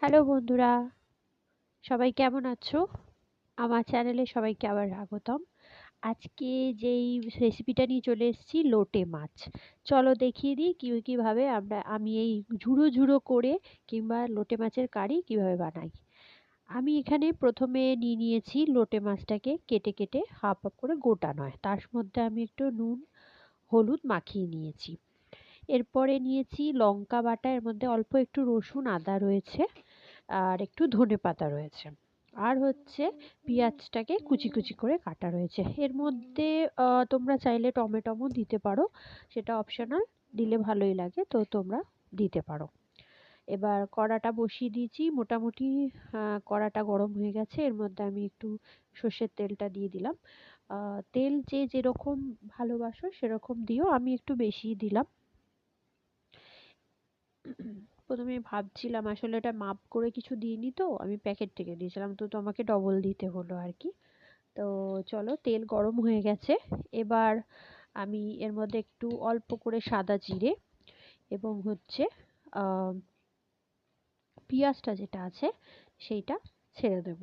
Hello বন্ধুরা, সবাই কেমন আছো? আমার চ্যানেলে সবাইকে আবার স্বাগতম। আজকে যেই রেসিপিটা নিয়ে চলে এসেছি, লোটে মাছ। চলো দেখিয়ে দিই কী, কীভাবে আমরা, আমি এই ঝুড়ো ঝুড়ো করে কিংবা লোটে মাছের কারি কীভাবে বানাই। আমি এখানে প্রথমে নিয়ে নিয়েছি লোটে মাছটাকে কেটে কেটে হাফ হাফ করে গোটা নয় তার মধ্যে আমি একটু নুন, হলুদ মাখিয়ে নিয়েছি। এরপরে নিয়েছি লঙ্কা বাটা, এর মধ্যে অল্প একটু রসুন আদা রয়েছে। আর একটু ধনে পাতা রয়েছে। আর হচ্ছে পেঁয়াজটাকে কুচি কুচি করে কাটা রয়েছে। এর মধ্যে তোমরা চাইলে টমেটোও দিতে পারো। সেটা অপশনাল দিলে ভালোই লাগে, তো তোমরা দিতে পারো। এবার কড়াটা বসিয়ে দিয়েছি। মোটামুটি কড়াটা গরম হয়ে গেছে। এর মধ্যে আমি একটু সর্ষের তেলটা দিয়ে দিলাম। তেল যে যেরকম ভালোবাসো সেরকম দিও। আমি একটু বেশিই দিলাম। প্রথমে ভাবছিলাম, আসলে এটা মাপ করে কিছু দিইনি তো, আমি প্যাকেট থেকে দিয়েছিলাম। তো তোমাকে ডবল দিতে হলো আর কি তো চলো, তেল গরম হয়ে গেছে। এবার আমি এর মধ্যে একটু অল্প করে সাদা জিরে এবং হচ্ছে পেঁয়াজটা যেটা আছে, সেইটা ছেড়ে দেব।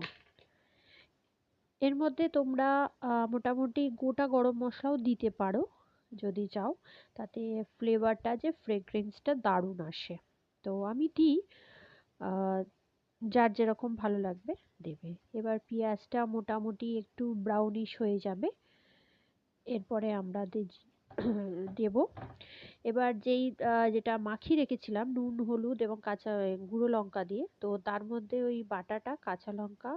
এর মধ্যে তোমরা মোটামুটি গোটা গরম মশলাও দিতে পারো, যদি চাও। তাতে ফ্লেভারটা যে ফ্রেগরেন্সটা দারুণ আসে। তো আমি দিই। যার যেরকম ভালো লাগবে দেবে। এবার পেঁয়াজটা মোটামুটি একটু ব্রাউনিশ হয়ে যাবে। এরপরে আমরা দেব। এবার যেই যেটা মাখিয়ে রেখেছিলাম নুন, হলুদ এবং কাঁচা গুঁড়ো লঙ্কা দিয়ে, তো তার মধ্যে ওই বাটাটা, কাঁচা লঙ্কা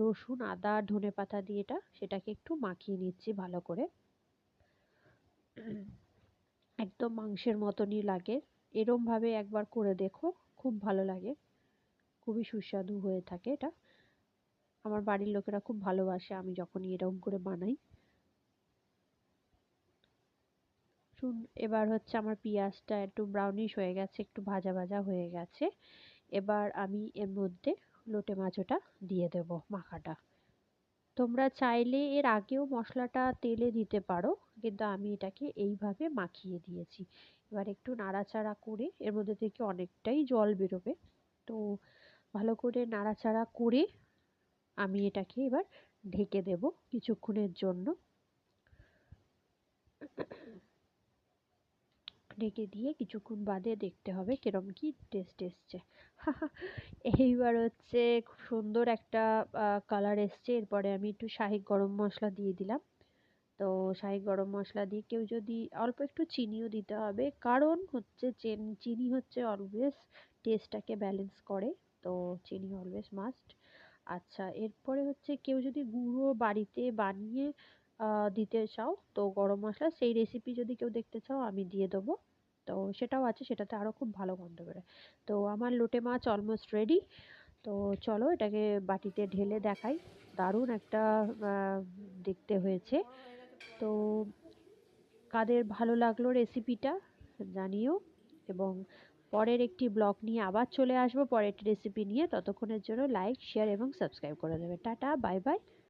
রসুন, আদা, ধনে পাতা দিয়ে এটা, সেটাকে একটু মাখিয়ে নিচ্ছি ভালো করে। একদম মাংসের মতনই লাগে। এরমভাবে একবার করে দেখো, খুব ভালো লাগে। খুবই সুস্বাদু হয়ে থাকে এটা। আমার বাড়ির লোকেরা খুব ভালোবাসে, আমি যখনই এরকম করে বানাই। শুন, এবার হচ্ছে আমার পেঁয়াজটা একটু ব্রাউনিশ হয়ে গেছে, একটু ভাজা ভাজা হয়ে গেছে। এবার আমি এর মধ্যে লোটে মাছটা দিয়ে দেব, মাখাটা। তোমরা চাইলে এর আগেও মশলাটা তেলে দিতে পারো, কিন্তু আমি এটাকে এইভাবে মাখিয়ে দিয়েছি। এবার একটু নাড়াচাড়া করে, এর মধ্যে থেকে অনেকটাই জল বেরোবে। তো ভালো করে নাড়াচাড়া করে আমি এটাকে এবার ঢেকে দেব কিছুক্ষণের জন্য। ঢেকে দিয়ে কিছুক্ষণ বাদে দেখতে হবে কিরম কি টেস্ট এসছে। এইবার হচ্ছে খুব সুন্দর একটা কালার এসছে। এরপরে আমি একটু শাহি গরম মশলা দিয়ে দিলাম। তো শাহি গরম মশলা দিয়ে কেউ যদি অল্প একটু চিনিও দিতে হবে, কারণ হচ্ছে চিনি হচ্ছে অলওয়েজ টেস্টটাকে ব্যালেন্স করে। তো চিনি অলওয়েজ মাস্ট আচ্ছা এরপরে হচ্ছে কেউ যদি গুঁড়ো বাড়িতে বানিয়ে দিতে চাও, তো গরম মশলা সেই রেসিপি যদি কেউ দেখতে চাও, আমি দিয়ে দেবো। তো সেটাও আছে, সেটাতে আরও খুব ভালো গন্ধ বেরোয়। তো আমার লোটে মাছ অলমোস্ট রেডি তো চলো এটাকে বাটিতে ঢেলে দেখাই। দারুণ একটা দেখতে হয়েছে। তো কাদের ভালো লাগল রেসিপিটা জানিও, এবং পরের একটি ব্লগ নিয়ে আবার চলে আসব, পরের একটি রেসিপি নিয়ে। ততক্ষণের জন্য লাইক শেয়ার এবং সাবস্ক্রাইব করে দেবে। Tata bye bye